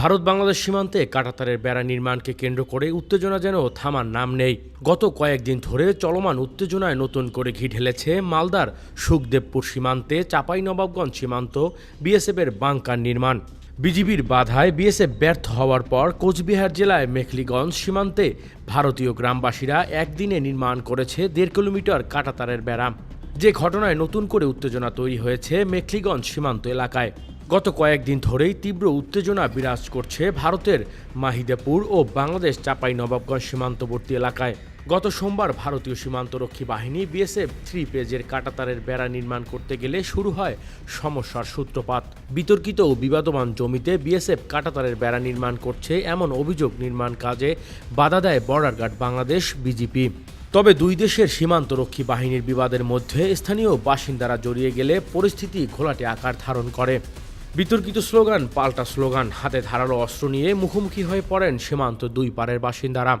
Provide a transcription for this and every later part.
ভারত বাংলাদেশ সীমান্তে কাটাতারের বেড়া নির্মাণকে কেন্দ্র করে উত্তেজনা যেন থামার নাম নেই। গত কয়েকদিন ধরে চলমান উত্তেজনায় নতুন করে ঘি ঢেলেছে মালদার সুখদেবপুর সীমান্তে, চাঁপাইনবাবগঞ্জ সীমান্ত, বিএসএফের বাংকার নির্মাণ। বিজিবির বাধায় বিএসএফ ব্যর্থ হওয়ার পর কোচবিহার জেলায় মেখলিগঞ্জ সীমান্তে ভারতীয় গ্রামবাসীরা একদিনে নির্মাণ করেছে দেড় কিলোমিটার কাটাতারের বেড়া। যে ঘটনায় নতুন করে উত্তেজনা তৈরি হয়েছে মেখলিগঞ্জ সীমান্ত এলাকায়। গত কয়েকদিন ধরেই তীব্র উত্তেজনা বিরাজ করছে ভারতের মাহিদেপুর ও বাংলাদেশ চাপাই নবাবগঞ্জ সীমান্তবর্তী এলাকায়। গত সোমবার ভারতীয় সীমান্তরক্ষী বাহিনী বিএসএফ থ্রি পেজের কাটাতারের বেড়া নির্মাণ করতে গেলে শুরু হয় সমস্যার সূত্রপাত। বিতর্কিত ও বিবাদমান জমিতে বিএসএফ কাটাতারের বেড়া নির্মাণ করছে এমন অভিযোগ নির্মাণ কাজে বাধা দেয় বর্ডার গার্ড বাংলাদেশ বিজিপি। তবে দুই দেশের সীমান্তরক্ষী বাহিনীর বিবাদের মধ্যে স্থানীয় বাসিন্দারা জড়িয়ে গেলে পরিস্থিতি ঘোলাটে আকার ধারণ করে। বিতর্কিত স্লোগান, পাল্টা স্লোগান, হাতে ধারালো অস্ত্র নিয়ে মুখোমুখি হয়ে পড়েন সীমান্ত দুই পারের বাসিন্দারা।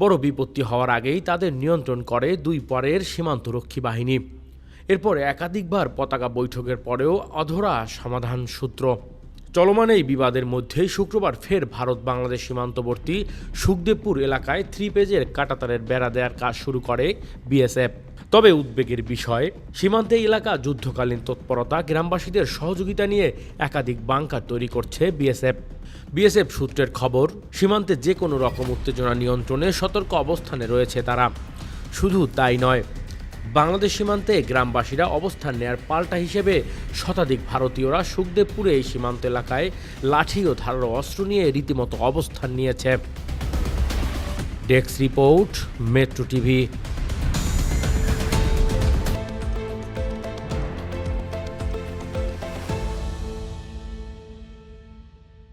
বড় বিপত্তি হওয়ার আগেই তাদের নিয়ন্ত্রণ করে দুই পারের সীমান্তরক্ষী বাহিনী। এরপর একাধিকবার পতাকা বৈঠকের পরেও অধরা সমাধান সূত্র। চলমান এই বিবাদের মধ্যেই শুক্রবার ফের ভারত বাংলাদেশ সীমান্তবর্তী সুখদেবপুর এলাকায় থ্রি পেজের কাটাতারের বেড়া দেওয়ার কাজ শুরু করে বিএসএফ। তবে উদ্বেগের বিষয়, সীমান্তে এলাকা যুদ্ধকালীন তৎপরতা গ্রামবাসীদের সহযোগিতা নিয়ে একাধিক বাংকার তৈরি করছে বিএসএফ। বিএসএফ সূত্রের খবর, সীমান্তে যে কোনো রকম উত্তেজনা নিয়ন্ত্রণে সতর্ক অবস্থানে রয়েছে তারা। শুধু তাই নয়, বাংলাদেশ সীমান্তে গ্রামবাসীরা অবস্থান নেয়ার পাল্টা হিসেবে শতাধিক ভারতীয়রা সুখদেবপুরে এই সীমান্ত এলাকায় লাঠি ও ধারালো অস্ত্র নিয়ে রীতিমতো অবস্থান নিয়েছে। Desk report, metro TV.